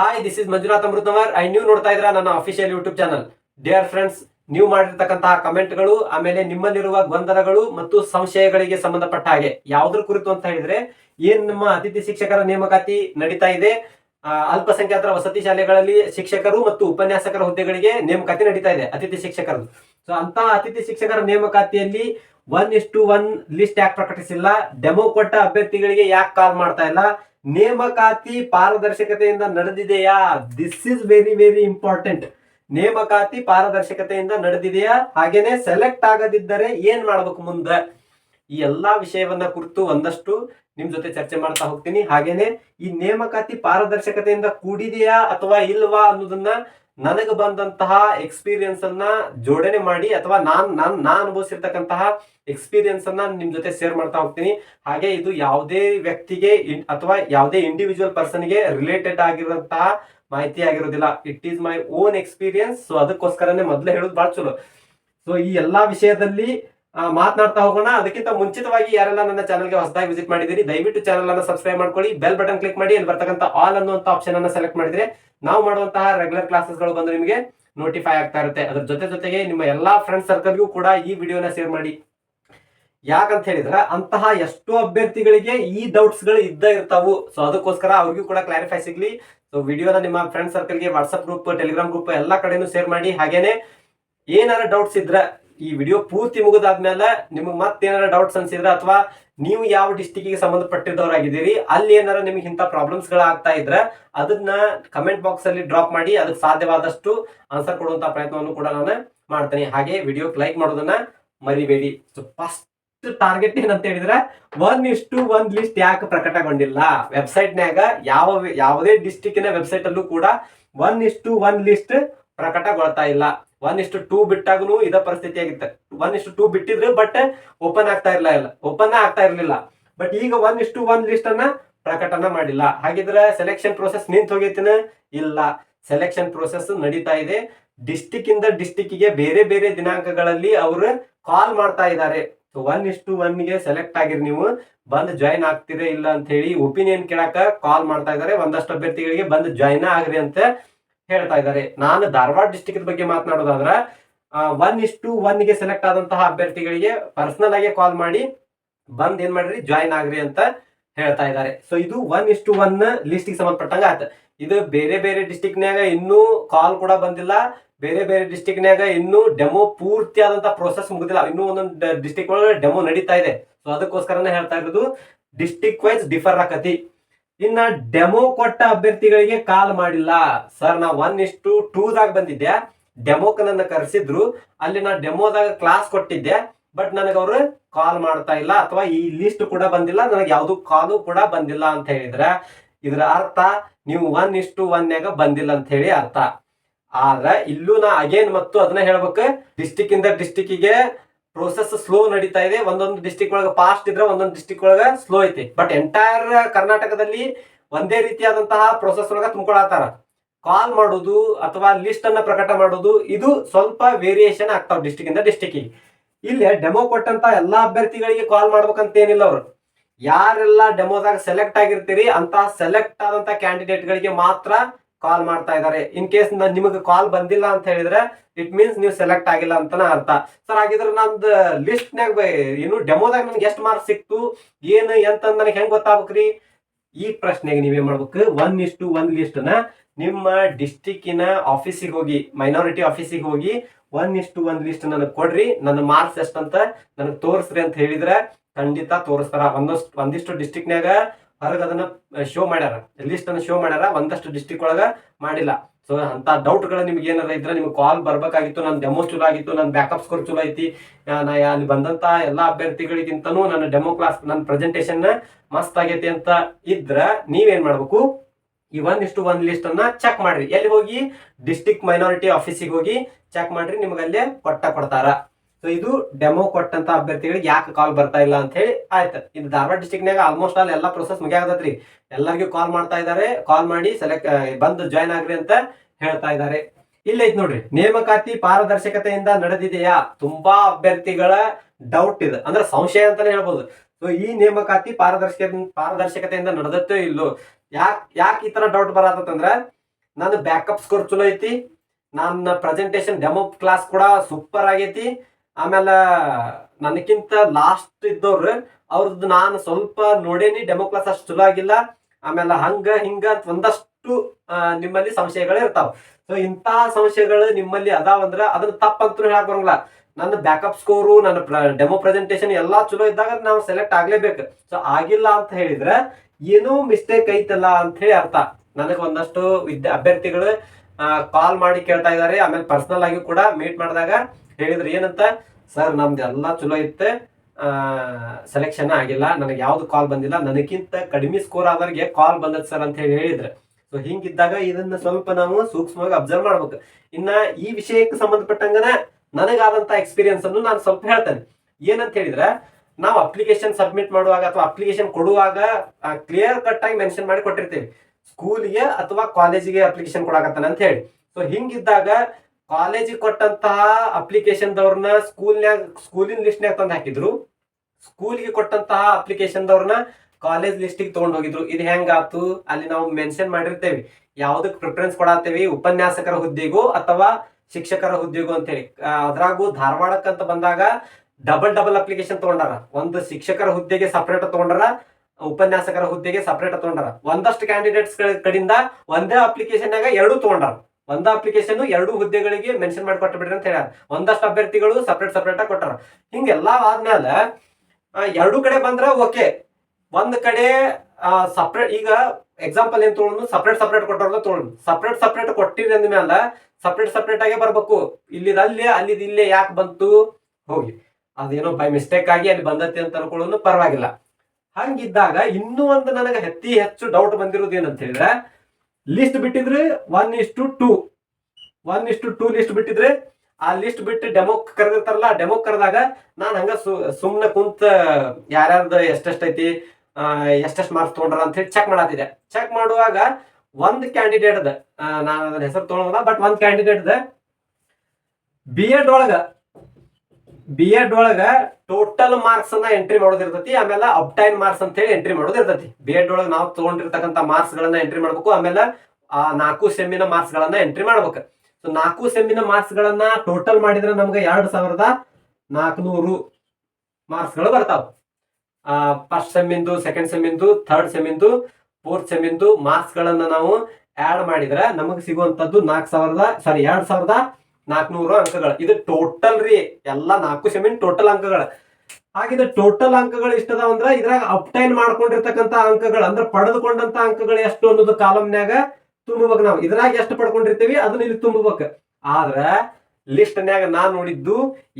Hi this is Manjunath ಅಮೃತವರ್ ಐ ನೀವು ನೋಡ್ತಾ ಇದ್ರ ನನ್ನ official YouTube channel dear friends ನೀವು ಮಾಡಿರ್ತಕ್ಕಂತಹ ಕಮೆಂಟ್ಗಳು, ಆಮೇಲೆ ನಿಮ್ಮಲ್ಲಿರುವ ಗೊಂದಲಗಳು ಮತ್ತು ಸಂಶಯಗಳಿಗೆ ಸಂಬಂಧಪಟ್ಟ ಹಾಗೆ ಯಾವುದ್ರ ಕುರಿತು ಅಂತ ಹೇಳಿದ್ರೆ, ಏನ್ ನಮ್ಮ ಅತಿಥಿ ಶಿಕ್ಷಕರ ನೇಮಕಾತಿ ನಡೀತಾ ಇದೆ? ಅಲ್ಪಸಂಖ್ಯಾತರ ವಸತಿ ಶಾಲೆಗಳಲ್ಲಿ ಶಿಕ್ಷಕರು ಮತ್ತು ಉಪನ್ಯಾಸಕರ ಹುದ್ದೆಗಳಿಗೆ ನೇಮಕಾತಿ ನಡೀತಾ ಇದೆ, ಅತಿಥಿ ಶಿಕ್ಷಕರದು. ಸೊ ಅಂತಹ ಅತಿಥಿ ಶಿಕ್ಷಕರ ನೇಮಕಾತಿಯಲ್ಲಿ ಒನ್ ಇಷ್ಟು ಒನ್ ಲಿಸ್ಟ್ ಯಾಕೆ ಪ್ರಕಟಿಸಿಲ್ಲ? ಡೆಮೋ ಕೊಟ್ಟ ಅಭ್ಯರ್ಥಿಗಳಿಗೆ ಯಾಕೆ ಕಾಲ್ ಮಾಡ್ತಾ ಇಲ್ಲ? ನೇಮಕಾತಿ ಪಾರದರ್ಶಕತೆಯಿಂದ ನಡೆದಿದೆಯಾ? This is very very important ನೇಮಕಾತಿ ಪಾರದರ್ಶಕತೆಯಿಂದ ನಡೆದಿದೆಯಾ? ಹಾಗೇನೆ ಸೆಲೆಕ್ಟ್ ಆಗದಿದ್ದರೆ ಏನ್ ಮಾಡ್ಬೇಕು ಮುಂದೆ? ಈ ಎಲ್ಲಾ ವಿಷಯವನ್ನ ಕುರಿತು ಒಂದಷ್ಟು ನಿಮ್ ಜೊತೆ ಚರ್ಚೆ ಮಾಡ್ತಾ ಹೋಗ್ತೀನಿ. ಹಾಗೇನೆ ಈ ನೇಮಕಾತಿ ಪಾರದರ್ಶಕತೆಯಿಂದ ಕೂಡಿದೆಯಾ ಅಥವಾ ಇಲ್ವಾ ಅನ್ನೋದನ್ನ ನನಗೆ ಬಂದಂತಹ ಎಕ್ಸ್ಪೀರಿಯನ್ಸ್ ಅನ್ನ ಜೋಡಣೆ ಮಾಡಿ ಅಥವಾ ನಾನ್ ನಾನ್ ನಾ ಅನುಭವಿಸಿರ್ತಕ್ಕಂತಹ ಎಕ್ಸ್ಪೀರಿಯನ್ಸ್ ಅನ್ನ ನಿಮ್ ಜೊತೆ ಶೇರ್ ಮಾಡ್ತಾ ಹೋಗ್ತೀನಿ. ಹಾಗೆ ಇದು ಯಾವುದೇ ವ್ಯಕ್ತಿಗೆ ಅಥವಾ ಯಾವುದೇ ಇಂಡಿವಿಜುವಲ್ ಪರ್ಸನ್ಗೆ ರಿಲೇಟೆಡ್ ಆಗಿರುವಂತಹ ಮಾಹಿತಿ ಆಗಿರೋದಿಲ್ಲ. It is my own experience so ಅದಕ್ಕೋಸ್ಕರನೇ ಮೊದಲೇ ಹೇಳೋದು ಬಹಳ ಚಲೋ. ಸೊ ಈ ಎಲ್ಲಾ ವಿಷಯದಲ್ಲಿ ಮಾತನಾಡ್ತಾ ಹೋಗೋಣ. ಅದಕ್ಕಿಂತ ಮುಂಚಿತವಾಗಿ ಯಾರೆಲ್ಲ ನನ್ನ ಚಾನಲ್ಗೆ ಹೊಸದಾಗಿ ವಿಸಿಟ್ ಮಾಡಿದಿರಿ ದಯವಿಟ್ಟು ಚಾನಲ್ ಅನ್ನ ಸಬ್ಸ್ಕ್ರೈಬ್ ಮಾಡ್ಕೊಳ್ಳಿ ಬೆಲ್ ಬಟನ್ ಕ್ಲಿಕ್ ಮಾಡಿ, ಅಲ್ಲಿ ಬರ್ತಕ್ಕಂಥ ಆಲ್ ಅನ್ನುವಂತ ಆಪ್ಷನ್ ಅನ್ನ ಸೆಲೆಕ್ಟ್ ಮಾಡಿದ್ರೆ ನಾವು ಮಾಡುವಂತಹ ರೆಗ್ಯುಲರ್ ಕ್ಲಾಸಸ್ಗಳು ಬಂದು ನಿಮಗೆ ನೋಟಿಫೈ ಆಗ್ತಾ ಇರುತ್ತೆ. ಅದ್ರ ಜೊತೆ ಜೊತೆಗೆ ನಿಮ್ಮ ಎಲ್ಲಾ ಫ್ರೆಂಡ್ ಸರ್ಕಲ್ಗೂ ಕೂಡ ಈ ವಿಡಿಯೋನ ಶೇರ್ ಮಾಡಿ. ಯಾಕಂತ ಹೇಳಿದ್ರೆ ಅಂತಹ ಎಷ್ಟೋ ಅಭ್ಯರ್ಥಿಗಳಿಗೆ ಈ ಡೌಟ್ಸ್ಗಳು ಇದ್ದ ಇರ್ತಾವು. ಸೊ ಅದಕ್ಕೋಸ್ಕರ ಅವ್ರಿಗೂ ಕೂಡ ಕ್ಲಾರಿಫೈ ಸಿಗ್ಲಿ. ಸೊ ವಿಡಿಯೋನ ನಿಮ್ಮ ಫ್ರೆಂಡ್ ಸರ್ಕಲ್ಗೆ ವಾಟ್ಸ್ಆಪ್ ಗ್ರೂಪ್ ಟೆಲಿಗ್ರಾಮ್ ಗ್ರೂಪ್ ಎಲ್ಲಾ ಕಡೆನೂ ಶೇರ್ ಮಾಡಿ. ಹಾಗೇನೆ ಏನಾರ ಡೌಟ್ಸ್ ಇದ್ರ ಈ ವಿಡಿಯೋ ಪೂರ್ತಿ ಮುಗಿದಾದ್ಮೇಲೆ ನಿಮಗೆ ಮತ್ತೇನಾರ ಡೌಟ್ಸ್ ಅನ್ಸಿದ್ರೆ ಅಥವಾ ನೀವು ಯಾವ ಡಿಸ್ಟಿಕ್ಗೆ ಸಂಬಂಧಪಟ್ಟಿದ್ದವರಾಗಿದ್ದೀರಿ, ಅಲ್ಲಿ ಏನಾರ ನಿಮ್ಗೆ ಇಂಥ ಪ್ರಾಬ್ಲಮ್ಸ್ಗಳು ಆಗ್ತಾ ಇದ್ರೆ ಅದನ್ನ ಕಮೆಂಟ್ ಬಾಕ್ಸ್ ಅಲ್ಲಿ ಡ್ರಾಪ್ ಮಾಡಿ ಅದಕ್ಕೆ ಸಾಧ್ಯವಾದಷ್ಟು ಆನ್ಸರ್ ಕೊಡುವಂತ ಪ್ರಯತ್ನವನ್ನು ಕೂಡ ನಾನು ಮಾಡ್ತೇನೆ. ಹಾಗೆ ವಿಡಿಯೋಕ್ಕೆ ಲೈಕ್ ಮಾಡೋದನ್ನ ಮರಿಬೇಡಿ. ಸೊ ಫಸ್ಟ್ ಟಾರ್ಗೆಟ್ ಏನಂತ ಹೇಳಿದ್ರೆ ಒನ್ ಇಷ್ಟು ಒನ್ ಲಿಸ್ಟ್ ಯಾಕೆ ಪ್ರಕಟಗೊಂಡಿಲ್ಲ? ವೆಬ್ಸೈಟ್ ನ್ಯಾಗ ಯಾವ, ಯಾವುದೇ ಡಿಸ್ಟಿಕ್ಕಿನ ವೆಬ್ಸೈಟ್ ಅಲ್ಲೂ ಕೂಡ ಒನ್ ಇಷ್ಟು ಒನ್ ಲಿಸ್ಟ್ ಪ್ರಕಟಗೊಳ್ತಾ ಇಲ್ಲ. ಒನ್ ಇಷ್ಟು ಟೂ ಬಿಟ್ಟಾಗೂ ಇದ ಪರಿಸ್ಥಿತಿ ಆಗಿತ್ತು. ಒನ್ ಇಷ್ಟು ಟೂ ಬಿಟ್ಟಿದ್ರು ಬಟ್ ಓಪನ್ ಆಗ್ತಾ ಇರ್ಲಿಲ್ಲ ಇಲ್ಲ. ಓಪನ್ ಆಗ್ತಾ ಇರ್ಲಿಲ್ಲ. ಬಟ್ ಈಗ ಒನ್ ಇಷ್ಟು ಒನ್ ಲಿಸ್ಟ್ ಅನ್ನ ಪ್ರಕಟನ ಮಾಡಿಲ್ಲ. ಹಾಗಿದ್ರೆ ಸೆಲೆಕ್ಷನ್ ಪ್ರೋಸೆಸ್ ನಿಂತ ಹೋಗೈತಿನ? ಇಲ್ಲ. ಸೆಲೆಕ್ಷನ್ ಪ್ರೋಸೆಸ್ ನಡೀತಾ ಇದೆ. ಡಿಸ್ಟಿಕ್ ಇಂದ ಡಿಸ್ಟಿಕ್ ಬೇರೆ ಬೇರೆ ದಿನಾಂಕಗಳಲ್ಲಿ ಅವರು ಕಾಲ್ ಮಾಡ್ತಾ ಇದ್ದಾರೆ. ಒನ್ ಇಷ್ಟು ಒನ್ಗೆ ಸೆಲೆಕ್ಟ್ ಆಗಿರಿ ನೀವು. ಬಂದ್ ಜಾಯಿನ್ ಆಗ್ತೀರಾ ಇಲ್ಲ ಅಂತ ಹೇಳಿ ಒಪಿನಿಯನ್ ಕೇಳಕ ಕಾಲ್ ಮಾಡ್ತಾ ಇದ್ದಾರೆ. ಒಂದಷ್ಟು ಅಭ್ಯರ್ಥಿಗಳಿಗೆ ಬಂದ್ ಜಾಯಿನ್ ಆಗ್ರಿ ಅಂತ ಹೇಳ್ತಾ ಇದ್ದಾರೆ. ನಾನು ಧಾರವಾಡ ಡಿಸ್ಟಿಕ್ ಬಗ್ಗೆ ಮಾತನಾಡೋದಾದ್ರ ಒನ್ ಇಷ್ಟು ಒನ್ಗೆ ಸೆಲೆಕ್ಟ್ ಆದಂತಹ ಅಭ್ಯರ್ಥಿಗಳಿಗೆ ಪರ್ಸನಲ್ ಆಗಿ ಕಾಲ್ ಮಾಡಿ, ಬಂದ್ ಏನ್ ಮಾಡ್ರಿ ಜಾಯಿನ್ ಆಗ್ರಿ ಅಂತ ಹೇಳ್ತಾ ಇದ್ದಾರೆ. ಸೊ ಇದು ಒನ್ ಇಸ್ ಟು ಒನ್ ಲಿಸ್ಟ್ಗೆ ಸಂಬಂಧಪಟ್ಟಂಗ ಆಯ್ತು. ಇದು ಬೇರೆ ಬೇರೆ ಡಿಸ್ಟಿಕ್ ನ್ಯಾಗ ಇನ್ನೂ ಕಾಲ್ ಕೂಡ ಬಂದಿಲ್ಲ. ಬೇರೆ ಬೇರೆ ಡಿಸ್ಟಿಕ್ ನ್ಯಾಗ ಇನ್ನೂ ಡೆಮೋ ಪೂರ್ತಿ ಆದಂತ ಪ್ರೋಸೆಸ್ ಮುಗಿದಿಲ್ಲ. ಇನ್ನೂ ಒಂದೊಂದು ಡಿಸ್ಟಿಕ್ ಒಳಗೆ ಡೆಮೋ ನಡೀತಾ ಇದೆ. ಸೊ ಅದಕ್ಕೋಸ್ಕರನೇ ಹೇಳ್ತಾ ಇರೋದು ಡಿಸ್ಟಿಕ್ ವೈಸ್ ಡಿಫರ್ ಆಕತಿ. ಇನ್ನ ಡೆಮೋ ಕೊಟ್ಟ ಅಭ್ಯರ್ಥಿಗಳಿಗೆ ಕಾಲ್ ಮಾಡಿಲ್ಲ. ಸರ್ ನಾ ಒನ್ ಇಷ್ಟು ಟೂ ದಾಗ ಬಂದಿದ್ದೆ. ಡೆಮೋಕ್ ನನ್ನ ಕರೆಸಿದ್ರು. ಅಲ್ಲಿ ನಾ ಡೆಮೋದಾಗ ಕ್ಲಾಸ್ ಕೊಟ್ಟಿದ್ದೆ. ಬಟ್ ನನಗೆ ಅವರು ಕಾಲ್ ಮಾಡ್ತಾ ಇಲ್ಲ ಅಥವಾ ಈ ಲಿಸ್ಟ್ ಕೂಡ ಬಂದಿಲ್ಲ. ನನಗೆ ಯಾವುದು ಕಾಲು ಕೂಡ ಬಂದಿಲ್ಲ ಅಂತ ಹೇಳಿದ್ರೆ ಇದರ ಅರ್ಥ ನೀವು ಒನ್ ಇಷ್ಟು ಒನ್ಯಾಗ ಬಂದಿಲ್ಲ ಅಂತ ಹೇಳಿ ಅರ್ಥ. ಆದ್ರೆ ಇಲ್ಲೂ ನಾ ಅಗೇನ್ ಮತ್ತು ಅದನ್ನ ಹೇಳ್ಬೇಕು. ಡಿಸ್ಟಿಕ್ ಇಂದ ಡಿಸ್ಟಿಕ್ಗೆ ಪ್ರೋಸೆಸ್ ಸ್ಲೋ ನಡೀತಾ ಇದೆ. ಒಂದೊಂದು ಡಿಸ್ಟಿಕ್ ಒಳಗೆ ಫಾಸ್ಟ್ ಇದ್ರೆ ಒಂದೊಂದು ಡಿಸ್ಟಿಕ್ ಒಳಗೆ ಸ್ಲೋ ಐತಿ. ಬಟ್ ಎಂಟೈರ್ ಕರ್ನಾಟಕದಲ್ಲಿ ಒಂದೇ ರೀತಿಯಾದಂತಹ ಪ್ರೋಸೆಸ್ ಒಳಗೆ ತುಂಬ್ಕೊಳತ್ತಾರ. ಕಾಲ್ ಮಾಡೋದು ಅಥವಾ ಲಿಸ್ಟ್ ಅನ್ನ ಪ್ರಕಟ ಮಾಡೋದು, ಇದು ಸ್ವಲ್ಪ ವೇರಿಯೇಷನ್ ಆಗ್ತಾವ ಡಿಸ್ಟಿಕ್ ಇಂದ ಡಿಸ್ಟಿಕ್ ಇಲ್ಲಿ ಡೆಮೋ ಕೊಟ್ಟಂತ ಎಲ್ಲಾ ಅಭ್ಯರ್ಥಿಗಳಿಗೆ ಕಾಲ್ ಮಾಡ್ಬೇಕಂತ ಏನಿಲ್ಲ ಅವರು. ಯಾರೆಲ್ಲ ಡೆಮೋದಾಗ ಸೆಲೆಕ್ಟ್ ಆಗಿರ್ತೀರಿ ಅಂತ ಸೆಲೆಕ್ಟ್ ಆದಂತ ಕ್ಯಾಂಡಿಡೇಟ್ಗಳಿಗೆ ಮಾತ್ರ ಕಾಲ್ ಮಾಡ್ತಾ ಇದ್ದಾರೆ ಇನ್ ಕೇಸ್ ನಿಮಗೆ ಕಾಲ್ ಬಂದಿಲ್ಲ ಅಂತ ಹೇಳಿದ್ರೆ ಇಟ್ ಮೀನ್ಸ್ ನೀವು ಸೆಲೆಕ್ಟ್ ಆಗಿಲ್ಲ ಅಂತನ ಅರ್ಥ. ಸರ್ ಹಾಗಿದ್ರೆ ನಂದು ಲಿಸ್ಟ್ ನಾಗ ಏನು ಡೆಮೋದಾಗ ನನ್ಗೆ ಎಷ್ಟು ಮಾರ್ಕ್ಸ್ ಸಿಕ್ತು? ಏನು ಎಂತ ನನಗೆ ಹೆಂಗ್ ಗೊತ್ತಾಗ್ಬೇಕ್ರಿ? ಈ ಪ್ರಶ್ನೆಗೆ ನೀವೇನ್ ಮಾಡ್ಬೇಕು? ಒನ್ ಇಷ್ಟು ಒನ್ ಲಿಸ್ಟ್ನ ನಿಮ್ಮ ಡಿಸ್ಟಿಕ್ಕಿನ ಆಫೀಸಿಗೆ ಹೋಗಿ ಮೈನಾರಿಟಿ ಆಫೀಸಿಗೆ ಹೋಗಿ ಒನ್ ಇಷ್ಟು ಒನ್ ಲಿಸ್ಟ್ ನನಗೆ ಕೊಡ್ರಿ. ನನ್ನ ಮಾರ್ಕ್ಸ್ ಎಷ್ಟಂತ ನನಗೆ ತೋರಿಸ್ರಿ ಅಂತ ಹೇಳಿದ್ರೆ ಖಂಡಿತ ತೋರಿಸ್ತಾರ. ಒಂದಷ್ಟು ಒಂದಿಷ್ಟು ಡಿಸ್ಟಿಕ್ನ್ಯಾಗ ಹೊರಗೆ ಅದನ್ನ ಶೋ ಮಾಡ್ಯಾರ. ಲಿಸ್ಟ್ ಅನ್ನ ಶೋ ಮಾಡ್ಯಾರ. ಒಂದಷ್ಟು ಡಿಸ್ಟಿಕ್ ಒಳಗ ಮಾಡಿಲ್ಲ. ಸೊ ಅಂತ ಡೌಟ್ಗಳು ನಿಮ್ಗೆ ಏನಾರ ಇದ್ರೆ ನಿಮ್ಗೆ ಕಾಲ್ ಬರ್ಬೇಕಾಗಿತ್ತು ನನ್ನ ಡೆಮೋ ಚಲೋ ಆಗಿತ್ತು ನನ್ನ ಬ್ಯಾಕಪ್ ಸ್ಕೋರ್ ಚಲೋ ಐತಿ. ನಾ ಅಲ್ಲಿ ಬಂದಂತ ಎಲ್ಲಾ ಅಭ್ಯರ್ಥಿಗಳಿಗಿಂತನೂ ನನ್ನ ಡೆಮೋ ಕ್ಲಾಸ್ ನನ್ನ ಪ್ರೆಸೆಂಟೇಶನ್ ಮಸ್ತ್ ಆಗೈತಿ ಅಂತ ಇದ್ರ ನೀವೇನ್ ಮಾಡ್ಬೇಕು? ಈ ಒಂದ್ ಇಷ್ಟು ಒಂದ್ ಲಿಸ್ಟ್ ಅನ್ನ ಚೆಕ್ ಮಾಡ್ರಿ. ಎಲ್ಲಿ ಹೋಗಿ? ಡಿಸ್ಟಿಕ್ ಮೈನಾರಿಟಿ ಆಫೀಸಿಗೆ ಹೋಗಿ ಚೆಕ್ ಮಾಡ್ರಿ. ನಿಮ್ಗೆ ಅಲ್ಲೇ ಕೊಟ್ಟ ಕೊಡ್ತಾರ. ಸೊ ಇದು ಡೆಮೋ ಕೊಟ್ಟಂತ ಅಭ್ಯರ್ಥಿಗಳಿಗೆ ಯಾಕೆ ಕಾಲ್ ಬರ್ತಾ ಇಲ್ಲ ಅಂತ ಹೇಳಿ ಆಯ್ತು. ಇದು ಧಾರವಾಡ ಡಿಸ್ಟಿಕ್ನಾಗ ಆಲ್ಮೋಸ್ಟ್ ಆಲ್ ಎಲ್ಲಾ ಪ್ರೊಸೆಸ್ ಮುಗಿಯಾಗತ್ರಿ ಎಲ್ಲರಿಗೂ ಕಾಲ್ ಮಾಡ್ತಾ ಇದ್ದಾರೆ ಕಾಲ್ ಮಾಡಿ ಸೆಲೆಕ್ಟ್ ಬಂದು ಜಾಯ್ನ್ ಆಗ್ರಿ ಅಂತ ಹೇಳ್ತಾ ಇದ್ದಾರೆ ಐತ್ ನೋಡ್ರಿ. ನೇಮಕಾತಿ ಪಾರದರ್ಶಕತೆಯಿಂದ ನಡೆದಿದೆಯಾ? ತುಂಬಾ ಅಭ್ಯರ್ಥಿಗಳ ಡೌಟ್ ಇದೆ. ಅಂದ್ರೆ ಸಂಶಯ ಅಂತಾನೆ ಹೇಳ್ಬೋದು. ಸೊ ಈ ನೇಮಕಾತಿ ಪಾರದರ್ಶಕ, ಪಾರದರ್ಶಕತೆಯಿಂದ ನಡೆದತ್ತೋ ಇಲ್ಲೋ? ಯಾಕೆ ಯಾಕೆ ಈ ತರ ಡೌಟ್ ಬರತ್ತಂದ್ರ, ನನ್ನ ಬ್ಯಾಕಪ್ ಸ್ಕೋರ್ ಚಲೋ ಐತಿ. ನನ್ನ ಪ್ರೆಸೆಂಟೇಶನ್ ಡೆಮೋ ಕ್ಲಾಸ್ ಕೂಡ ಸೂಪರ್ ಆಗೈತಿ. ಆಮೇಲೆ ನನಕ್ಕಿಂತ ಲಾಸ್ಟ್ ಇದ್ದವ್ರು, ಅವ್ರದ್ದು ನಾನು ಸ್ವಲ್ಪ ನೋಡೇನಿ ಡೆಮೋ ಕ್ಲಾಸ್ ಅಷ್ಟು ಚಲೋ ಆಗಿಲ್ಲ. ಆಮೇಲೆ ಹಂಗ, ಹಿಂಗ ಅಂತ ಒಂದಷ್ಟು ನಿಮ್ಮಲ್ಲಿ ಸಂಶಯಗಳು ಇರ್ತಾವ. ಸೊ ಇಂತಹ ಸಂಶಯಗಳು ನಿಮ್ಮಲ್ಲಿ ಅದಾವಂದ್ರ ಅದನ್ನ ತಪ್ಪಂತೂ ಹೇಳಕ್ ಬರಂಗಿಲ್ಲ. ನನ್ನ ಬ್ಯಾಕಪ್ ಸ್ಕೋರು ನನ್ನ ಡೆಮೋ ಪ್ರೆಸೆಂಟೇಶನ್ ಎಲ್ಲಾ ಚಲೋ ಇದ್ದಾಗ ನಾವು ಸೆಲೆಕ್ಟ್ ಆಗ್ಲೇಬೇಕು. ಸೊ ಆಗಿಲ್ಲ ಅಂತ ಹೇಳಿದ್ರೆ ಏನೂ ಮಿಸ್ಟೇಕ್ ಐತಲ್ಲ ಅಂತ ಹೇಳಿ ಅರ್ಥ. ನನಗೆ ಒಂದಷ್ಟು ವಿದ್ಯಾ ಅಭ್ಯರ್ಥಿಗಳು ಕಾಲ್ ಮಾಡಿ ಕೇಳ್ತಾ ಇದಾರೆ. ಆಮೇಲೆ ಪರ್ಸನಲ್ ಆಗಿ ಕೂಡ ಮೀಟ್ ಮಾಡಿದಾಗ ಹೇಳಿದ್ರು ಏನಂತ? ಸರ್, ನಮ್ದು ಎಲ್ಲ ಚಲೋ ಇತ್ತು ಸೆಲೆಕ್ಷನ್ ಆಗಿಲ್ಲ. ನನಗೆ ಯಾವ್ದು ಕಾಲ್ ಬಂದಿಲ್ಲ. ನನಗಿಂತ ಕಡಿಮೆ ಸ್ಕೋರ್ ಆದವ್ರಿಗೆ ಕಾಲ್ ಬಂದದ್ ಸರ್ ಅಂತ ಹೇಳಿ ಹೇಳಿದ್ರು. ಸೊ ಹಿಂಗಿದ್ದಾಗ ಇದನ್ನ ಸ್ವಲ್ಪ ನಾವು ಸೂಕ್ಷ್ಮವಾಗಿ ಅಬ್ಸರ್ವ್ ಮಾಡ್ಬೇಕು. ಇನ್ನ ಈ ವಿಷಯಕ್ಕೆ ಸಂಬಂಧಪಟ್ಟಂಗನ ನನಗಾದಂತ ಎಕ್ಸ್ಪೀರಿಯನ್ಸ್ ಅನ್ನು ನಾನು ಸ್ವಲ್ಪ ಹೇಳ್ತೇನೆ. ಏನಂತ ಹೇಳಿದ್ರೆ, ನಾವು ಅಪ್ಲಿಕೇಶನ್ ಸಬ್ಮಿಟ್ ಮಾಡುವಾಗ ಅಥವಾ ಅಪ್ಲಿಕೇಶನ್ ಕೊಡುವಾಗ ಕ್ಲಿಯರ್ ಕಟ್ ಆಗಿ ಮೆನ್ಷನ್ ಮಾಡಿ ಕೊಟ್ಟಿರ್ತೀವಿ. ಸ್ಕೂಲ್ಗೆ ಅಥವಾ ಕಾಲೇಜಿಗೆ ಅಪ್ಲಿಕೇಶನ್ ಕೊಡಾಕತ್ತಾನ ಅಂತ ಹೇಳಿ. ಸೊ ಹಿಂಗಿದ್ದಾಗ ಕಾಲೇಜಿಗೆ ಕೊಟ್ಟಂತಹ ಅಪ್ಲಿಕೇಶನ್ದವ್ರನ್ನ ಸ್ಕೂಲ್ನ್ಯಾಗ, ಸ್ಕೂಲಿನ ಲಿಸ್ಟ್ನ್ಯಾಗ ತಂದು ಹಾಕಿದ್ರು. ಸ್ಕೂಲ್ಗೆ ಕೊಟ್ಟಂತಹ ಅಪ್ಲಿಕೇಶನ್ದವ್ರನ್ನ ಕಾಲೇಜ್ ಲಿಸ್ಟಿಗೆ ತಗೊಂಡ್ ಹೋಗಿದ್ರು. ಇದು ಹೆಂಗಾತು? ಅಲ್ಲಿ ನಾವು ಮೆನ್ಷನ್ ಮಾಡಿರ್ತೇವೆ. ಯಾವ್ದಕ್ ಪ್ರಿಫರೆನ್ಸ್ ಕೊಡತ್ತೇವಿ ಉಪನ್ಯಾಸಕರ ಹುದ್ದೆಗೂ ಅಥವಾ ಶಿಕ್ಷಕರ ಹುದ್ದೆಗೂ ಅಂತೇಳಿ ಅದ್ರಾಗೂ ಧಾರವಾಡಕ್ಕಂತ ಬಂದಾಗ ಡಬಲ್ ಡಬಲ್ ಅಪ್ಲಿಕೇಶನ್ ತಗೊಂಡಾರ. ಒಂದು ಶಿಕ್ಷಕರ ಹುದ್ದೆಗೆ ಸಪರೇಟ್ ತಗೊಂಡಾರ, ಉಪನ್ಯಾಸಕರ ಹುದ್ದೆಗೆ ಸಪರೇಟ್ ತಗೊಂಡಾರ. ಒಂದಷ್ಟು ಕ್ಯಾಂಡಿಡೇಟ್ಸ್ ಕಡೆಯಿಂದ ಒಂದೇ ಅಪ್ಲಿಕೇಶನ್ ಎರಡು ತಗೊಂಡಾರ. ಒಂದ ಅಪ್ಲಿಕೇಶನ್ ಎರಡು ಹುದ್ದೆಗಳಿಗೆ ಮೆನ್ಷನ್ ಮಾಡಿ ಕೊಟ್ಟು ಅಂತ ಹೇಳ್ಯಾರ. ಒಂದಷ್ಟು ಅಭ್ಯರ್ಥಿಗಳು ಸಪ್ರೇಟ್ ಸಪ್ರೇಟ್ ಆಗಿ ಕೊಟ್ಟಾರ. ಹಿಂಗೆಲ್ಲಾ ಆದ್ಮೇಲೆ ಎರಡು ಕಡೆ ಬಂದ್ರೆ ಓಕೆ ಒಂದ್ ಕಡೆ ಸಪ್ರೇಟ್ ಈಗ ಎಕ್ಸಾಂಪಲ್ ಏನ್ ತೊಗೊಂಡು ಸಪ್ರೇಟ್ ಸಪ್ರೇಟ್ ಕೊಟ್ಟವ್ರಲ್ಲ ತೊಗೊಂಡು ಸಪ್ರೇಟ್ ಸಪ್ರೇಟ್ ಕೊಟ್ಟಿರಿ ಅಂದ್ಮೇಲೆ ಸಪ್ರೇಟ್ ಸಪ್ರೇಟ್ ಆಗೇ ಬರ್ಬೇಕು. ಇಲ್ಲಿದ ಅಲ್ಲಿ, ಅಲ್ಲಿದ್ ಇಲ್ಲೇ ಯಾಕೆ ಬಂತು? ಹೋಗಿ. ಅದೇನೋ ಬೈ ಮಿಸ್ಟೇಕ್ ಆಗಿ ಅಲ್ಲಿ ಬಂದತ್ತೆ ಅಂತ ಅನ್ಕೊಳ್ಳೋನು ಪರವಾಗಿಲ್ಲ. ಹಂಗಿದ್ದಾಗ ಇನ್ನೂ ಒಂದು ನನಗೆ ಅತಿ ಹೆಚ್ಚು ಡೌಟ್ ಬಂದಿರೋದು ಏನಂತ ಹೇಳಿದ್ರೆ list ಬಿಟ್ಟಿದ್ರೆ one is to two one is to two list ಬಿಟ್ಟಿದ್ರೆ ಆ ಲಿಸ್ಟ್ ಬಿಟ್ಟು ಡೆಮೋ ಕರೆದಿರ್ತಾರಲ್ಲ ಡೆಮೋ ಕರೆದಾಗ ನಾನು ಹಂಗ ಸುಮ್ಮನೆ ಕುಂತ ಯಾರ್ಯಾರ್ದು ಎಷ್ಟೆಷ್ಟು ಐತಿ ಎಷ್ಟೆಷ್ಟು ಮಾರ್ಕ್ಸ್ ತೊಗೊಂಡ್ರ ಅಂತ ಹೇಳಿ ಚೆಕ್ ಮಾಡತ್ತಿದೆ ಚೆಕ್ ಮಾಡುವಾಗ ಒಂದ್ ಕ್ಯಾಂಡಿಡೇಟ್ದ ನಾನು ಅದನ್ನ ಹೆಸರು ತೊಗೊಳಲ್ಲ ಬಟ್ ಒಂದು ಕ್ಯಾಂಡಿಡೇಟ್ದ ಬಿ ಎಡ್ ಒಳಗ ಬಿ ಎಡ್ ಒಳಗ ಟೋಟಲ್ ಮಾರ್ಕ್ಸ್ ಅನ್ನ ಎಂಟ್ರಿ ಮಾಡೋದಿರ್ತೈತಿ ಆಮೇಲೆ ಅಪ್ಟೈನ್ ಮಾರ್ಕ್ಸ್ ಅಂತ ಹೇಳಿ ಎಂಟ್ರಿ ಮಾಡೋದಿರ್ತೈತಿ ಬಿ ಎಡ್ ಒಳಗೆ ನಾವು ತಗೊಂಡಿರ್ತಕ್ಕಂಥ ಮಾರ್ಕ್ಸ್ ಗಳನ್ನ ಎಂಟ್ರಿ ಮಾಡ್ಬೇಕು, ಆಮೇಲೆ, ಆ, ನಾಲ್ಕು ಸೆಮ್ಮಿನ ಮಾರ್ಕ್ಸ್ ಗಳನ್ನ ಎಂಟ್ರಿ ಮಾಡ್ಬೇಕು. ಸೊ ನಾಲ್ಕು ಸೆಮ್ಮಿನ ಮಾರ್ಕ್ಸ್ ಗಳನ್ನ ಟೋಟಲ್ ಮಾಡಿದ್ರೆ ನಮ್ಗೆ ಎರಡ್ ಸಾವಿರದ ನಾಲ್ಕುನೂರು ಮಾರ್ಕ್ಸ್ಗಳು ಬರ್ತಾವ. ಫಸ್ಟ್ ಸೆಮ್ಮಿಂದು ಸೆಕೆಂಡ್ ಸೆಮ್ಮಿಂದು ಥರ್ಡ್ ಸೆಮ್ಮಿಂದು ಫೋರ್ತ್ ಸೆಮ್ಮಿಂದು ಮಾರ್ಕ್ಸ್ ಗಳನ್ನ ನಾವು ಆಡ್ ಮಾಡಿದ್ರೆ ನಮಗೆ ಸಿಗುವಂತದ್ದು ನಾಲ್ಕು ಸಾವಿರದ ಸಾರಿ ಎರಡ್ ಸಾವಿರದ ನಾಲ್ಕುನೂರು ಅಂಕಗಳು. ಇದು ಟೋಟಲ್ ರೀ, ಎಲ್ಲಾ ನಾಲ್ಕು ಸೆಮಿನ್ ಟೋಟಲ್ ಅಂಕಗಳು. ಹಾಗಿದ್ರೆ ಟೋಟಲ್ ಅಂಕಗಳು ಎಷ್ಟದಾವ ಅಂದ್ರ ಇದ್ರಾಗ ಅಪ್ಟೈನ್ ಮಾಡ್ಕೊಂಡಿರ್ತಕ್ಕಂತ ಅಂಕಗಳು, ಅಂದ್ರೆ ಪಡೆದುಕೊಂಡಂತ ಅಂಕಗಳು ಎಷ್ಟು ಅನ್ನೋದು ಕಾಲಮ್ನ್ಯಾಗ ತುಂಬಬೇಕು ನಾವು. ಇದ್ರಾಗ ಎಷ್ಟು ಪಡ್ಕೊಂಡಿರ್ತೀವಿ, ಅದನ್ನ ಇಲ್ಲಿ ತುಂಬಬೇಕು. ಆದ್ರ ಲಿಸ್ಟ್ನ್ಯಾಗ ನಾ ನೋಡಿದ್ದು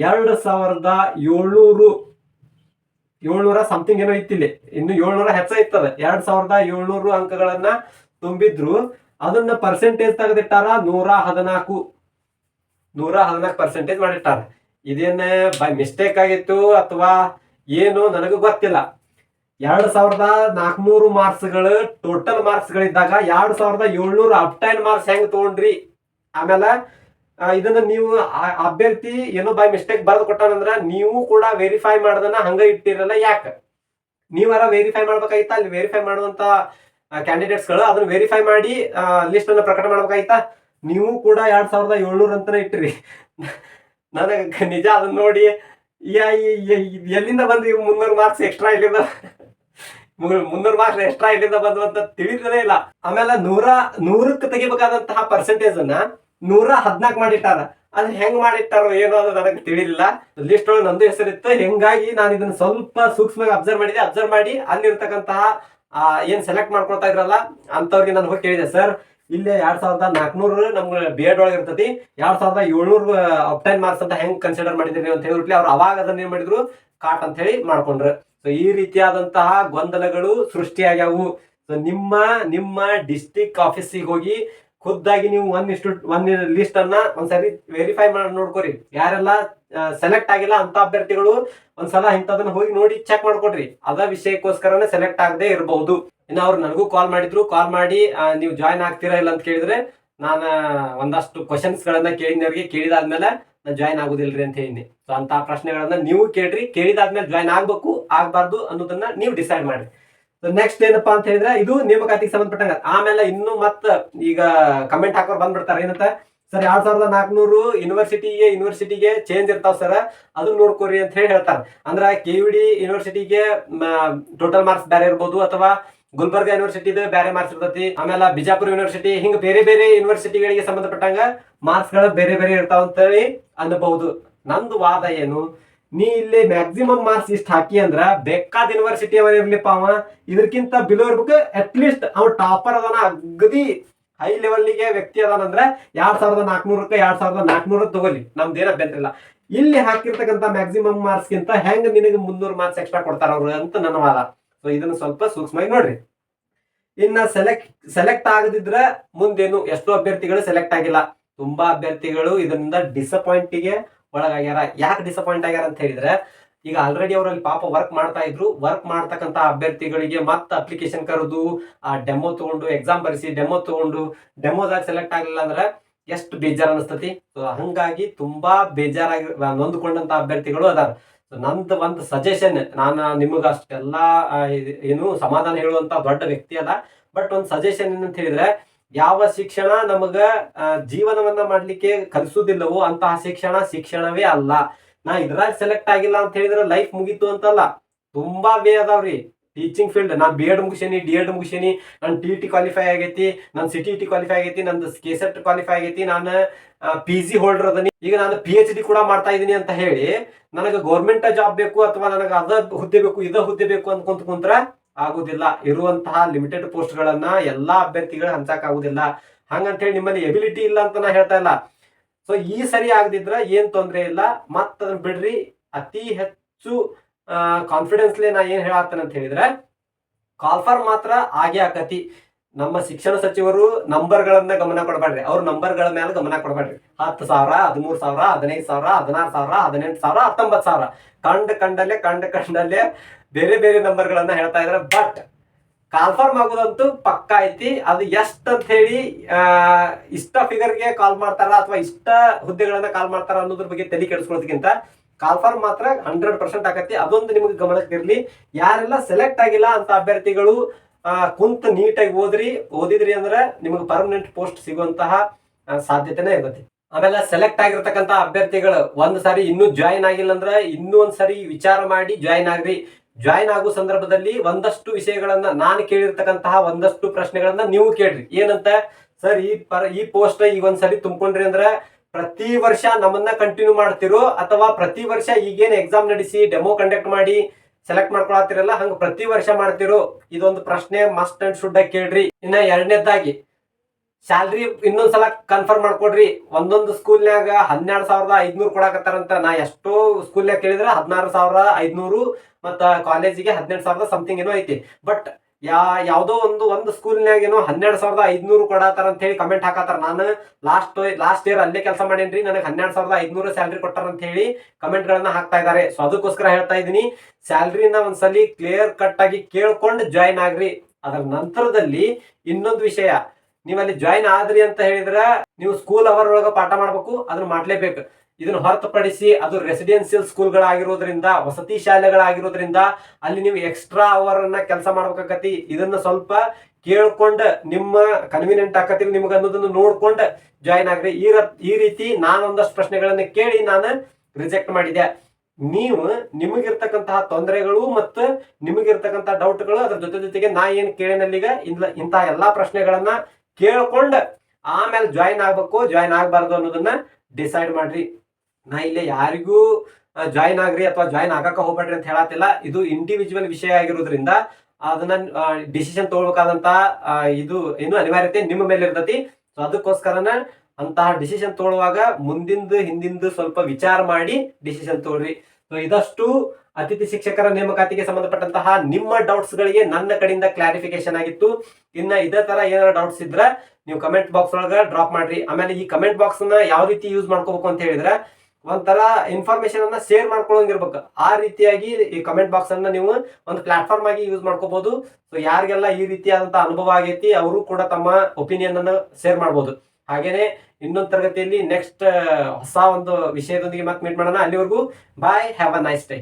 ಎರಡು ಸಾವಿರದ ಏಳ್ನೂರು, ಏಳ್ನೂರ ಸಮಥಿಂಗ್ ಏನೋ ಇತ್ತಿಲ್ಲಿ ಇನ್ನು ಏಳ್ನೂರ ಹೆಚ್ಚ ಇತ್ತದ ಎರಡ್ ಸಾವಿರದ ಏಳ್ನೂರು ಅಂಕಗಳನ್ನ ತುಂಬಿದ್ರು, ಅದನ್ನ ಪರ್ಸೆಂಟೇಜ್ ತೆಗೆದಿಟ್ಟಾರ ನೂರ ಹದಿನಾಲ್ಕು. ನೂರ ಹದಿನಾಲ್ಕು ಪರ್ಸೆಂಟೇಜ್ ಮಾಡಿಟ್ಟಾರ. ಇದೇನ ಬೈ ಮಿಸ್ಟೇಕ್ ಆಗಿತ್ತು ಅಥವಾ ಏನು ನನಗೂ ಗೊತ್ತಿಲ್ಲ. ಎರಡ್ ಸಾವಿರದ ನಾಲ್ಕುನೂರು ಮಾರ್ಕ್ಸ್ಗಳು ಟೋಟಲ್ ಮಾರ್ಕ್ಸ್ಗಳಿದ್ದಾಗ ಎರಡ್ ಸಾವಿರದ ಏಳ್ನೂರು ಅಪ್ಟೈನ್ ಮಾರ್ಕ್ಸ್ ಹೆಂಗ್ ತಗೊಂಡ್ರಿ? ಆಮೇಲೆ ಇದನ್ನ ನೀವು ಅಭ್ಯರ್ಥಿ ಏನೋ ಬೈ ಮಿಸ್ಟೇಕ್ ಬರೆದು ಕೊಟ್ಟಾನಂದ್ರ ನೀವು ಕೂಡ ವೆರಿಫೈ ಮಾಡ್ದನ ಹಂಗ ಇಟ್ಟಿರಲ್ಲ ಯಾಕೆ? ನೀವಾರ ವೆರಿಫೈ ಮಾಡ್ಬೇಕಾಯ್ತಾ ಅಲ್ಲಿ ವೆರಿಫೈ ಮಾಡುವಂತ ಕ್ಯಾಂಡಿಡೇಟ್ಸ್ಗಳು ಅದನ್ನ ವೆರಿಫೈ ಮಾಡಿ ಲಿಸ್ಟ್ ಅನ್ನ ಪ್ರಕಟ ಮಾಡ್ಬೇಕಾಯ್ತಾ ನೀವು ಕೂಡ ಎರಡ್ ಸಾವಿರದ ಏಳ್ನೂರ ಅಂತಾನೆ ಇಟ್ಟಿರಿ. ನನಗೆ ನಿಜ ಅದನ್ನ ನೋಡಿ ಎಲ್ಲಿಂದ ಬಂದು ಇವು ಮುನ್ನೂರು ಮಾರ್ಕ್ಸ್ ಎಕ್ಸ್ಟ್ರಾ ಇಲ್ಲಿಂದ ಮುನ್ನೂರು ಮಾರ್ಕ್ಸ್ ಎಕ್ಸ್ಟ್ರಾ ಇಲ್ಲಿಂದ ಬಂದು ಅಂತ ತಿಳಿದಲೇ ಇಲ್ಲ. ಆಮೇಲೆ ನೂರ ನೂರಕ್ಕೆ ತೆಗಿಬೇಕಾದಂತಹ ಪರ್ಸೆಂಟೇಜ್ ಅನ್ನ ನೂರ ಹದ್ನಾಲ್ಕು ಮಾಡಿಟ್ಟಾರ ಅದು ಹೆಂಗ್ ಮಾಡಿಟ್ಟಾರೋ ಏನೋ ಅದು ನನಗೆ ತಿಳಿಲಿಲ್ಲ ಲಿಸ್ಟ್ ಒಳಗೆ ನಂದು ಹೆಸರಿತ್ತು. ಹೆಂಗಾಗಿ ನಾನು ಇದನ್ನ ಸ್ವಲ್ಪ ಸೂಕ್ಷ್ಮವಾಗಿ ಅಬ್ಸರ್ವ್ ಮಾಡಿದೆ. ಅಬ್ಸರ್ವ್ ಮಾಡಿ ಅಲ್ಲಿರ್ತಕ್ಕಂತಹ ಏನ್ ಸೆಲೆಕ್ಟ್ ಮಾಡ್ಕೊಳ್ತಾ ಇದ್ರಲ್ಲ ಅಂತವ್ರಿಗೆ ನಾನು ಹೋಗಿ ಕೇಳಿದೆ ಸರ್ ಇಲ್ಲೇ ಎರಡ್ ಸಾವಿರದ ನಾಲ್ಕುನೂರು ನಮ್ಗೆ ಬಿ ಎಡ್ ಒಳಗೆ ಇರ್ತತಿ. ಎರಡ್ ಸಾವಿರದ ಏಳ್ನೂರು ಅಪ್ಟೈನ್ ಮಾರ್ಕ್ಸ್ ಅಂತ ಹೆಂಗ್ ಕನ್ಸಿಡರ್ ಮಾಡಿದ್ರಿ ಅಂತ ಹೇಳಿ ಅವ್ರು ಅವಾಗ ಅದನ್ನ ಏನ್ ಮಾಡಿದ್ರು? ಕಾಟ್ ಅಂತ ಹೇಳಿ ಮಾಡ್ಕೊಂಡ್ರು. ಸೊ ಈ ರೀತಿಯಾದಂತಹ ಗೊಂದಲಗಳು ಸೃಷ್ಟಿಯಾಗ್ಯಾವು. ಸೊ ನಿಮ್ಮ ನಿಮ್ಮ ಡಿಸ್ಟಿಕ್ ಆಫೀಸಿಗೆ ಹೋಗಿ ಖುದ್ದಾಗಿ ನೀವು ಒನ್ ಇಷ್ಟು ಒನ್ ಲಿಸ್ಟ್ ಅನ್ನ ಒಂದ್ಸರಿ ವೆರಿಫೈ ಮಾಡಿ, ನೋಡ್ಕೊರಿ. ಯಾರೆಲ್ಲ ಸೆಲೆಕ್ಟ್ ಆಗಿಲ್ಲ ಅಂತ ಅಭ್ಯರ್ಥಿಗಳು ಒಂದ್ಸಲ ಇಂಥದನ್ನ ಹೋಗಿ ನೋಡಿ ಚೆಕ್ ಮಾಡ್ಕೊಡ್ರಿ ಅದ ವಿಷಯಕ್ಕೋಸ್ಕರನೇ ಸೆಲೆಕ್ಟ್ ಆಗದೆ ಇರಬಹುದು. ಇನ್ನು ಅವ್ರು ನನಗೂ ಕಾಲ್ ಮಾಡಿದ್ರು. ಕಾಲ್ ಮಾಡಿ ನೀವು ಜಾಯ್ನ್ ಆಗ್ತೀರಾ ಇಲ್ಲ ಅಂತ ಕೇಳಿದ್ರೆ ನಾನು, ಒಂದಷ್ಟು ಕ್ವಶನ್ಸ್ಗಳನ್ನ ಕೇಳಿದವ್ರಿಗೆ ಕೇಳಿದಾದ್ಮೇಲೆ ನಾನು ಜಾಯ್ನ್ ಆಗುದಿಲ್ರಿ ಅಂತ ಹೇಳಿ ಸೊ ಅಂತ ಪ್ರಶ್ನೆಗಳನ್ನ ನೀವು ಕೇಳ್ರಿ. ಕೇಳಿದಾದ್ಮೇಲೆ ಜಾಯ್ನ್ ಆಗ್ಬೇಕು, ಆಗ್ಬಾರ್ದು ಅನ್ನೋದನ್ನ ನೀವು ಡಿಸೈಡ್ ಮಾಡ್ರಿ. ನೆಕ್ಸ್ಟ್ ಏನಪ್ಪಾ ಅಂತ ಹೇಳಿದ್ರೆ, ಇದು ನೇಮಕಾತಿಗೆ ಸಂಬಂಧಪಟ್ಟಂಗ. ಆಮೇಲೆ ಇನ್ನು ಮತ್ತ ಈಗ ಕಮೆಂಟ್ ಹಾಕೋರು ಬಂದ್ಬಿಡ್ತಾರೆ. ಏನಂತ? ಸರ್, ಎರಡ್ ಸಾವಿರದ ನಾಲ್ಕನೂರು ಯೂನಿವರ್ಸಿಟಿಗೆ ಯೂನಿವರ್ಸಿಟಿಗೆ ಚೇಂಜ್ ಇರ್ತಾವ ಸರ್. ಅದನ್ನ ನೋಡ್ಕೋರಿ ಅಂತ ಹೇಳಿ ಹೇಳ್ತಾರೆ. ಅಂದ್ರೆ ಕೆ ಯು ಡಿ ಯೂನಿವರ್ಸಿಟಿಗೆ ಟೋಟಲ್ ಮಾರ್ಕ್ಸ್ ಬೇರೆ ಇರ್ಬೋದು ಅಥವಾ ಗುಲ್ಬರ್ಗ ಯೂನಿವರ್ಸಿಟಿದು ಬೇರೆ ಮಾರ್ಕ್ಸ್ ಇರ್ತೈತಿ ಆಮೇಲೆ ಬಿಜಾಪುರ ಯೂನಿವರ್ಸಿಟಿ ಹಿಂಗ ಬೇರೆ ಬೇರೆ ಯೂನಿವರ್ಸಿಟಿಗಳಿಗೆ ಸಂಬಂಧಪಟ್ಟಂಗ ಮಾರ್ಕ್ಸ್ಗಳು ಬೇರೆ ಬೇರೆ ಇರ್ತಾವ ಅಂತ ಹೇಳಿ ಅನ್ನಬಹುದು. ನಂದು ವಾದ ಏನು? ನೀ ಇಲ್ಲಿ ಮ್ಯಾಕ್ಸಿಮಮ್ ಮಾರ್ಕ್ಸ್ ಇಷ್ಟ ಹಾಕಿ ಅಂದ್ರ ಬೇಕಾದ ಯೂನಿವರ್ಸಿಟಿ ಅವ ಇರ್ಲಿಪ್ಪ ಅವ ಇದಕ್ಕಿಂತ ಬಿಲೋ ಇರ್ಬೇಕು ಅಟ್ ಲೀಸ್ಟ್ ಅವ ಟಾಪರ್ ಅದಾನ ಅಗದಿ ಹೈ ಲೆವೆಲ್ಗೆ ವ್ಯಕ್ತಿ ಅದಾನಂದ್ರ ಎರಡ್ ಸಾವಿರದ ನಾಲ್ಕನೂರಕ್ಕೆ ಎರಡ್ ಸಾವಿರದ ನಾಲ್ಕನೂರ ತಗೋಲಿ ನಮ್ದೇನ ಅಭ್ಯಂತರ ಇಲ್ಲಿ. ಹಾಕಿರ್ತಕ್ಕಂಥ ಮ್ಯಾಕ್ಸಿಮಮ್ ಮಾರ್ಕ್ಸ್ ಗಿಂತ ಹೆಂಗ್ ನಿನಗೆ ಮುನ್ನೂರು ಮಾರ್ಕ್ಸ್ ಎಕ್ಸ್ಟ್ರಾ ಕೊಡ್ತಾರ ಅವ್ರು ಅಂತ ನನ್ನ ವಾದ. ಸೊ ಇದನ್ನು ಸ್ವಲ್ಪ ಸೂಕ್ಷ್ಮವಾಗಿ ನೋಡ್ರಿ. ಇನ್ನ ಸೆಲೆಕ್ಟ್ ಸೆಲೆಕ್ಟ್ ಆಗದಿದ್ರೆ ಮುಂದೇನು ಎಷ್ಟೋ ಅಭ್ಯರ್ಥಿಗಳು ಸೆಲೆಕ್ಟ್ ಆಗಿಲ್ಲ. ತುಂಬಾ ಅಭ್ಯರ್ಥಿಗಳು ಇದರಿಂದ ಡಿಸಪಾಯಿಂಟಿಗೆ ಒಳಗಾಗ್ಯಾರ. ಯಾಕೆ ಡಿಸಪಾಯಿಂಟ್ ಆಗ್ಯಾರ ಅಂತ ಹೇಳಿದ್ರೆ, ಈಗ ಆಲ್ರೆಡಿ ಅವರಲ್ಲಿ ಪಾಪ ವರ್ಕ್ ಮಾಡ್ತಾ ಇದ್ರು. ವರ್ಕ್ ಮಾಡ್ತಕ್ಕಂತ ಅಭ್ಯರ್ಥಿಗಳಿಗೆ ಮತ್ತೆ ಅಪ್ಲಿಕೇಶನ್ ಕರೆದು, ಆ ಡೆಮೋ ತಗೊಂಡು ಎಕ್ಸಾಮ್ ಬರೆಸಿ ಡೆಮೋ ತಗೊಂಡು ಡೆಮೋದಾಗ ಸೆಲೆಕ್ಟ್ ಆಗಲಿಲ್ಲ ಅಂದ್ರೆ ಎಷ್ಟು ಬೇಜಾರ್ ಅನಿಸ್ತತಿ. ಹಂಗಾಗಿ ತುಂಬಾ ಬೇಜಾರಾಗಿ ನೊಂದ್ಕೊಂಡಂತ ಅಭ್ಯರ್ಥಿಗಳು ಅದಾರ. ನಂದು ಒಂದು ಸಜೆಷನ್ ನಾನು ನಿಮಗೆ ಅಷ್ಟೆಲ್ಲ ಏನು ಸಮಾಧಾನ ಹೇಳುವಂತ ದೊಡ್ಡ ವ್ಯಕ್ತಿ ಅಲ್ಲ. ಬಟ್ ಒಂದು ಸಜೆಷನ್ ಏನಂತ ಹೇಳಿದ್ರೆ, ಯಾವ ಶಿಕ್ಷಣ ನಮಗ ಜೀವನವನ್ನ ಮಾಡ್ಲಿಕ್ಕೆ ಕಲಿಸುವುದಿಲ್ಲವೋ ಅಂತಹ ಶಿಕ್ಷಣ ಶಿಕ್ಷಣವೇ ಅಲ್ಲ. ನಾ ಇದ್ರಾಗ ಸೆಲೆಕ್ಟ್ ಆಗಿಲ್ಲ ಅಂತ ಹೇಳಿದ್ರೆ ಲೈಫ್ ಮುಗೀತು ಅಂತಲ್ಲ. ತುಂಬಾ ವೇ ಅದಾವ್ರಿ. ಟೀಚಿಂಗ್ ಫೀಲ್ಡ್ ನಾನು ಬಿ ಎಡ್ ಮುಗಿಸೇನಿ ಡಿ ಎಡ್ ಮುಗಿಸೇನಿ, ನಾನು ಟಿ ಟಿ ಕ್ವಾಲಿಫೈ ಆಗೈತಿ, ನಾನು ಸಿ ಟಿ ಟಿ ಕ್ವಾಲಿಫೈ ಆಗೈತಿ, ನಂದು ಕೆಸೆಟ್ ಕ್ವಾಲಿಫೈ ಆಗೈತಿ, ನಾನು ಪಿ ಜಿ ಹೋಲ್ಡರ್ ಅದನಿ. ಈಗ ನಾನು ಪಿ ಎಚ್ ಡಿ ಕೂಡ ಮಾಡ್ತಾ ಇದ್ದೀನಿ ಅಂತ ಹೇಳಿ, ನನಗೆ ಗೌರ್ಮೆಂಟ್ ಜಾಬ್ ಬೇಕು ಅಥವಾ ನನಗೆ ಅದ ಹುದ್ದೆ ಬೇಕು, ಇದ ಹುದ್ದೆ ಬೇಕು ಅಂದ್ಕೊಂತ ಕುಂತ್ರ ಆಗುದಿಲ್ಲ. ಇರುವಂತಹ ಲಿಮಿಟೆಡ್ ಪೋಸ್ಟ್ ಗಳನ್ನ ಎಲ್ಲಾ ಅಭ್ಯರ್ಥಿಗಳು ಹಂಚಕ್ ಆಗುದಿಲ್ಲ. ಹಂಗಂತ ಹೇಳಿ ನಿಮ್ಮಲ್ಲಿ ಎಬಿಲಿಟಿ ಇಲ್ಲ ಅಂತ ನಾ ಹೇಳ್ತಾ ಇಲ್ಲ. ಸೊ ಈ ಸರಿ ಆಗದಿದ್ರ ಏನ್ ತೊಂದರೆ ಇಲ್ಲ. ಮತ್ತದನ್ನ ಬಿಡ್ರಿ, ಅತಿ ಹೆಚ್ಚು ಕಾನ್ಫಿಡೆನ್ಸ್ಲೆ ನಾ ಏನ್ ಹೇಳತ್ತೇನೆ ಹೇಳಿದ್ರೆ ಕಾಲ್ಫರ್ ಮಾತ್ರ ಆಗೇ ಆಕತಿ. ನಮ್ಮ ಶಿಕ್ಷಣ ಸಚಿವರು ನಂಬರ್ಗಳನ್ನ ಗಮನ ಕೊಡಬೇಡ್ರಿ. ಅವ್ರ ನಂಬರ್ಗಳ ಮೇಲೆ ಗಮನ ಕೊಡಬೇಡ್ರಿ. ಹತ್ತು ಸಾವಿರ, ಹದಿಮೂರು ಸಾವಿರ, ಹದಿನೈದು ಸಾವಿರ, ಹದಿನಾರು ಸಾವಿರ, ಹದಿನೆಂಟು ಸಾವಿರ, ಹತ್ತೊಂಬತ್ತು ಸಾವಿರ. ಕಂಡ ಕಂಡಲ್ಲೇ ಕಂಡ ಕಂಡಲ್ಲೇ ಬೇರೆ ಬೇರೆ ನಂಬರ್ಗಳನ್ನ ಹೇಳ್ತಾ ಇದಾರೆ. ಬಟ್ ಕಾಲ್ಫಾರ್ಮ್ ಆಗೋದಂತೂ ಪಕ್ಕ ಐತಿ. ಅದು ಎಷ್ಟ್ ಅಂತ ಹೇಳಿ ಇಷ್ಟ ಫಿಗರ್ಗೆ ಕಾಲ್ ಮಾಡ್ತಾರ ಅಥವಾ ಇಷ್ಟ ಹುದ್ದೆಗಳನ್ನ ಕಾಲ್ ಮಾಡ್ತಾರ ಅನ್ನೋದ್ರ ಬಗ್ಗೆ ತಲೆ ಕೆಡಿಸ್ಕೊಳ್ಳೋದಕ್ಕಿಂತ ಕಾಲ್ಫಾರ್ಮ್ ಮಾತ್ರ ಹಂಡ್ರೆಡ್ ಪರ್ಸೆಂಟ್ ಆಗತ್ತೆ. ಅದೊಂದು ನಿಮಗೆ ಗಮನಕ್ಕೆ ಇರಲಿ. ಯಾರೆಲ್ಲ ಸೆಲೆಕ್ಟ್ ಆಗಿಲ್ಲ ಅಂತ ಅಭ್ಯರ್ಥಿಗಳು ಕುಂತ ನೀಟಾಗಿ ಓದ್ರಿ. ಓದಿದ್ರಿ ಅಂದ್ರೆ ನಿಮಗೆ ಪರ್ಮನೆಂಟ್ ಪೋಸ್ಟ್ ಸಿಗುವಂತಹ ಸಾಧ್ಯತೆನೇ ಇರುತ್ತೆ. ಆಮೇಲೆ ಸೆಲೆಕ್ಟ್ ಆಗಿರ್ತಕ್ಕಂತ ಅಭ್ಯರ್ಥಿಗಳು, ಒಂದ್ ಸಾರಿ ಇನ್ನೂ ಜಾಯಿನ್ ಆಗಿಲ್ಲ ಅಂದ್ರೆ ಇನ್ನೂ ಒಂದ್ ಸಾರಿ ವಿಚಾರ ಮಾಡಿ ಜಾಯಿನ್ ಆಗ್ರಿ. ಜಾಯಿನ್ ಆಗೋ ಸಂದರ್ಭದಲ್ಲಿ ಒಂದಷ್ಟು ವಿಷಯಗಳನ್ನ ನಾನು ಕೇಳಿರ್ತಕ್ಕಂತಹ ಒಂದಷ್ಟು ಪ್ರಶ್ನೆಗಳನ್ನ ನೀವು ಕೇಳ್ರಿ. ಏನಂತ? ಸರ್, ಈ ಪರ, ಈ ಪೋಸ್ಟ್ ಈಗ ಒಂದ್ಸರಿ ತುಂಬಿಕೊಂಡ್ರಿ ಅಂದ್ರೆ ಪ್ರತಿ ವರ್ಷ ನಮ್ಮನ್ನ ಕಂಟಿನ್ಯೂ ಮಾಡ್ತಿರೋ ಅಥವಾ ಪ್ರತಿ ವರ್ಷ ಈಗೇನು ಎಕ್ಸಾಮ್ ನಡೆಸಿ ಡೆಮೋ ಕಂಡಕ್ಟ್ ಮಾಡಿ ಸೆಲೆಕ್ಟ್ ಮಾಡ್ಕೊಳತ್ತಿರಲ್ಲ ಹಂಗ ಪ್ರತಿ ವರ್ಷ ಮಾಡ್ತಿರೋ ಇದೊಂದು ಪ್ರಶ್ನೆ ಮಸ್ಟ್ ಅಂಡ್ ಶುಡ್ ಆಗಿ ಕೇಳ್ರಿ. ಇನ್ನ ಎರಡನೇದಾಗಿ ಸ್ಯಾಲ್ರಿ ಇನ್ನೊಂದ್ಸಲ ಕನ್ಫರ್ಮ್ ಮಾಡ್ಕೊಡ್ರಿ. ಒಂದೊಂದು ಸ್ಕೂಲ್ನ್ಯಾಗ ಹನ್ನೆರಡು ಸಾವಿರದ ಐದ್ನೂರು ಕೊಡಾಕತ್ತಾರಂತ ನಾ ಎಷ್ಟೋ ಸ್ಕೂಲ್ನ್ಯಾಗ ಕೇಳಿದ್ರೆ ಹದಿನಾರು ಸಾವಿರ ಐದ್ನೂರು ಮತ್ತ ಕಾಲೇಜಿಗೆ ಹದಿನೆಂಟು ಸಾವಿರದ ಸಮಥಿಂಗ್ ಏನೋ ಐತಿ. ಬಟ್ ಯಾ, ಯಾವುದೋ ಒಂದು ಒಂದು ಸ್ಕೂಲ್ನಾಗ ಏನೋ ಹನ್ನೆರಡು ಸಾವಿರದ ಐದ್ನೂರು ಕೊಡಾತಾರ ಅಂತ ಹೇಳಿ ಕಮೆಂಟ್ ಹಾಕತ್ತಾರ. ನಾನು ಲಾಸ್ಟ್ ಲಾಸ್ಟ್ ಇಯರ್ ಅಲ್ಲೇ ಕೆಲಸ ಮಾಡೇನ್ರಿ. ನನಗೆ ಹನ್ನೆರಡು ಸಾವಿರದ ಐದ್ನೂರು ಸ್ಯಾಲ್ರಿ ಕೊಟ್ಟಾರ ಅಂತ ಹೇಳಿ ಕಮೆಂಟ್ ಗಳನ್ನ ಹಾಕ್ತಾ ಇದ್ದಾರೆ ಸೊ ಅದಕ್ಕೋಸ್ಕರ ಹೇಳ್ತಾ ಇದೀನಿ ಸ್ಯಾಲ್ರಿನ ಒಂದ್ಸಲಿ ಕ್ಲಿಯರ್ ಕಟ್ ಆಗಿ ಕೇಳ್ಕೊಂಡು ಜಾಯಿನ್ ಆಗ್ರಿ. ಅದರ ನಂತರದಲ್ಲಿ ಇನ್ನೊಂದು ವಿಷಯ. ನೀವಲ್ಲಿ ಜಾಯಿನ್ ಆದ್ರಿ ಅಂತ ಹೇಳಿದ್ರ ನೀವು ಸ್ಕೂಲ್ ಅವರ್ ಒಳಗ ಪಾಠ ಮಾಡ್ಬೇಕು, ಅದನ್ನ ಮಾಡ್ಲೇಬೇಕು. ಇದನ್ನ ಹೊರತುಪಡಿಸಿ ಅದು ರೆಸಿಡೆನ್ಷಿಯಲ್ ಸ್ಕೂಲ್ಗಳಾಗಿರೋದ್ರಿಂದ ವಸತಿ ಶಾಲೆಗಳಾಗಿರೋದ್ರಿಂದ ಅಲ್ಲಿ ನೀವು ಎಕ್ಸ್ಟ್ರಾ ಅವರ್ ಅನ್ನ ಕೆಲಸ ಮಾಡ್ಬೇಕಾಕತಿ ಇದನ್ನ ಸ್ವಲ್ಪ ಕೇಳ್ಕೊಂಡು ನಿಮ್ಮ ಕನ್ವೀನಿಯಂಟ್ ಆಕತಿ ನಿಮ್ಗೆ ಅನ್ನೋದನ್ನು ನೋಡ್ಕೊಂಡು ಜಾಯಿನ್ ಆಗ್ರಿ. ಈ ಈ ರೀತಿ ನಾನು ಒಂದಷ್ಟು ಪ್ರಶ್ನೆಗಳನ್ನ ಕೇಳಿ ನಾನು ರಿಜೆಕ್ಟ್ ಮಾಡಿದೆ ನೀವು ನಿಮಗಿರ್ತಕ್ಕಂತಹ ತೊಂದರೆಗಳು ಮತ್ತು ನಿಮಗಿರ್ತಕ್ಕಂತಹ ಡೌಟ್ಗಳು ಅದ್ರ ಜೊತೆ ಜೊತೆಗೆ ನಾ ಏನು ಕೇಳಿನಲ್ಲಿಗ ಇಲ್ಲ ಇಂತಹ ಎಲ್ಲಾ ಪ್ರಶ್ನೆಗಳನ್ನ ಕೇಳ್ಕೊಂಡ್ ಆಮೇಲೆ ಜಾಯಿನ್ ಆಗ್ಬೇಕು ಜಾಯಿನ್ ಆಗ್ಬಾರ್ದು ಅನ್ನೋದನ್ನ ಡಿಸೈಡ್ ಮಾಡ್ರಿ. ನಾ ಇಲ್ಲಿ ಯಾರಿಗೂ ಜಾಯಿನ್ ಆಗ್ರಿ ಅಥವಾ ಜಾಯಿನ್ ಆಗಕ್ಕ ಹೋಗ್ಬೇಡ್ರಿ ಅಂತ ಹೇಳತ್ತಿಲ್ಲ. ಇದು ಇಂಡಿವಿಜುವಲ್ ವಿಷಯ ಆಗಿರೋದ್ರಿಂದ ಅದನ್ನ ಡಿಸಿಷನ್ ತಗೊಳ್ಬೇಕಾದಂತ ಇದು ಏನು ಅನಿವಾರ್ಯತೆ ನಿಮ್ಮ ಮೇಲೆ ಇರ್ತತಿ. ಸೊ ಅದಕ್ಕೋಸ್ಕರನ ಅಂತಹ ಡಿಸಿಷನ್ ತಗೊಳ್ಳುವಾಗ ಮುಂದಿಂದು, ಹಿಂದಿಂದು ಸ್ವಲ್ಪ ವಿಚಾರ ಮಾಡಿ ಡಿಸಿಷನ್ ತಗೊಳ್ರಿ. ಸೊ ಇದಷ್ಟು ಅತಿಥಿ ಶಿಕ್ಷಕರ ನೇಮಕಾತಿಗೆ ಸಂಬಂಧಪಟ್ಟಂತಹ ನಿಮ್ಮ ಡೌಟ್ಸ್ ಗಳಿಗೆ ನನ್ನ ಕಡೆಯಿಂದ ಕ್ಲಾರಿಫಿಕೇಶನ್ ಆಗಿತ್ತು. ಇನ್ನ ಇದೇ ತರ ಏನಾರ ಡೌಟ್ಸ್ ಇದ್ರೆ ನೀವು ಕಮೆಂಟ್ ಬಾಕ್ಸ್ ಒಳಗ ಡ್ರಾಪ್ ಮಾಡ್ರಿ. ಆಮೇಲೆ ಈ ಕಮೆಂಟ್ ಬಾಕ್ಸ್ನ ಯಾವ ರೀತಿ ಯೂಸ್ ಮಾಡ್ಕೋಬೇಕು ಅಂತ ಹೇಳಿದ್ರೆ ಒಂಥರ ಇನ್ಫಾರ್ಮೇಶನ್ ಅನ್ನ ಶೇರ್ ಮಾಡ್ಕೊಳ್ಳೋಂಗಿರ್ಬೇಕು ಆ ರೀತಿಯಾಗಿ ಈ ಕಮೆಂಟ್ ಬಾಕ್ಸ್ ಅನ್ನ ನೀವು ಒಂದು ಪ್ಲಾಟ್ಫಾರ್ಮ್ ಆಗಿ ಯೂಸ್ ಮಾಡ್ಕೋಬಹುದು ಸೊ ಯಾರಿಗೆಲ್ಲ ಈ ರೀತಿಯಾದಂತ ಅನುಭವ ಆಗೈತಿ, ಅವರು ಕೂಡ ತಮ್ಮ ಒಪಿನಿಯನ್ ಅನ್ನ ಶೇರ್ ಮಾಡ್ಬೋದು. ಹಾಗೇನೆ ಇನ್ನೊಂದು ತರಗತಿಯಲ್ಲಿ ನೆಕ್ಸ್ಟ್ ಹೊಸ ಒಂದು ವಿಷಯದೊಂದಿಗೆ ಮತ್ತೆ ಮೀಟ್ ಮಾಡೋಣ. ಅಲ್ಲಿವರೆಗೂ bye have a nice day